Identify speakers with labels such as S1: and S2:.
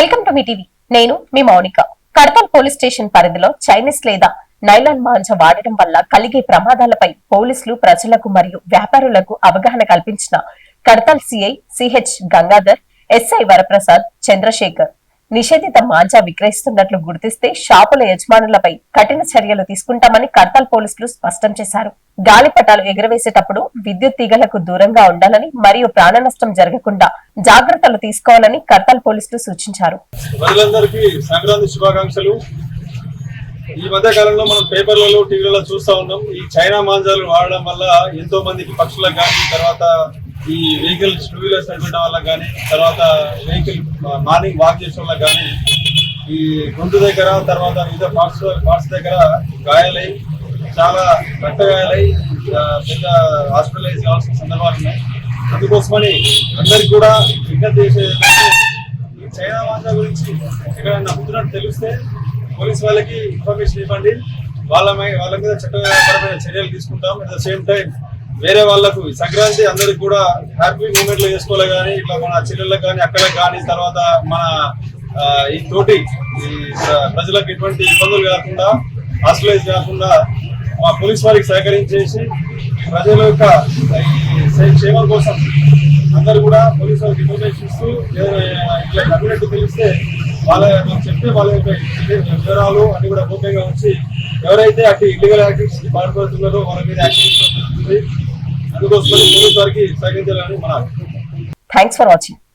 S1: Welcome to మీ TV. నేను మీ మౌనిక. కడతాల్ పోలీస్ స్టేషన్ పరిధిలో చైనీస్ లేదా నైలాన్ మాంజ వాడటం వల్ల కలిగే ప్రమాదాలపై పోలీసులు ప్రజలకు మరియు వ్యాపారులకు అవగాహన కల్పించిన Kadthal CI CH Gangadhar SI Varaprasad Chandrashekar నిషేధిత మాంజా విక్రయిస్తున్నట్లు గుర్తిస్తే షాపుల యజమానులపై కఠిన చర్యలు తీసుకుంటామని కర్తాల్ పోలీసులు స్పష్టం చేశారు. గాలిపటాలు ఎగురవేసేటప్పుడు విద్యుత్ తీగలకు దూరంగా ఉండాలని మరియు ప్రాణ నష్టం జరగకుండా జాగ్రత్తలు తీసుకోవాలని కర్తాల్ పోలీసులు సూచించారు.
S2: సంక్రాంతి శుభాకాంక్షలు. ఈ మధ్య కాలంలో మనం పేపర్లలో టీవీలలో చూస్తా ఉన్నాం. ఈ చైనా మాంజాలు వాడడం వల్ల ఎంతో మందికి పక్షులకు కానీ తర్వాత ఈ వెహికల్ టూ వీలర్స్ నడపడం వల్ల కానీ తర్వాత వెహికల్ మార్నింగ్ వాక్ చేసే వాళ్ళకి కానీ ఈ గొంతు దగ్గర తర్వాత వివిధ పార్ట్స్ పార్ట్స్ దగ్గర గాయాలై చాలా రక్త గాయాలై పెద్ద హాస్పిటలైజ్ కావాల్సిన సందర్భాలు ఉన్నాయి. అందుకోసమని అందరికి కూడా విజ్ఞప్తి చేసే ఈ చైనా మాంజా గురించి ఎక్కడైనా నమ్ముతున్నట్టు తెలిస్తే పోలీస్ వాళ్ళకి ఇన్ఫర్మేషన్ ఇవ్వండి. వాళ్ళ వాళ్ళ మీద చట్టపరమైన చర్యలు తీసుకుంటాం. అట్ ద సేమ్ టైం వేరే వాళ్ళకు సంక్రాంతి అందరికి కూడా హ్యాపీ మూమెంట్లు చేసుకోవాలి కానీ ఇట్లా మన చెల్లెళ్ళకి కానీ అక్కడ కానీ తర్వాత మన ఈ తోటి ప్రజలకు ఎటువంటి ఇబ్బందులు కాకుండా హాస్పిటలైజ్ కాకుండా మా పోలీస్ వారికి సహకరించేసి ప్రజల యొక్క క్షేమం కోసం అందరూ కూడా పోలీసు వాళ్ళకి ఇన్ఫర్మేషన్ ఇస్తూ ఇట్లా కట్టినట్టు తెలిస్తే వాళ్ళ మనం చెప్తే వాళ్ళ యొక్క వివరాలు అన్ని కూడా గోప్యంగా ఉంచి ఎవరైతే అటు ఇల్లీగల్ యాక్టివిటీస్ పాల్పడుతున్నారో వాళ్ళ మీద యాక్షన్ జరుగుతుంది అందుకోసం పోలీసు వారికి సహకరించాలని మన
S1: థ్యాంక్స్ ఫర్ వాచింగ్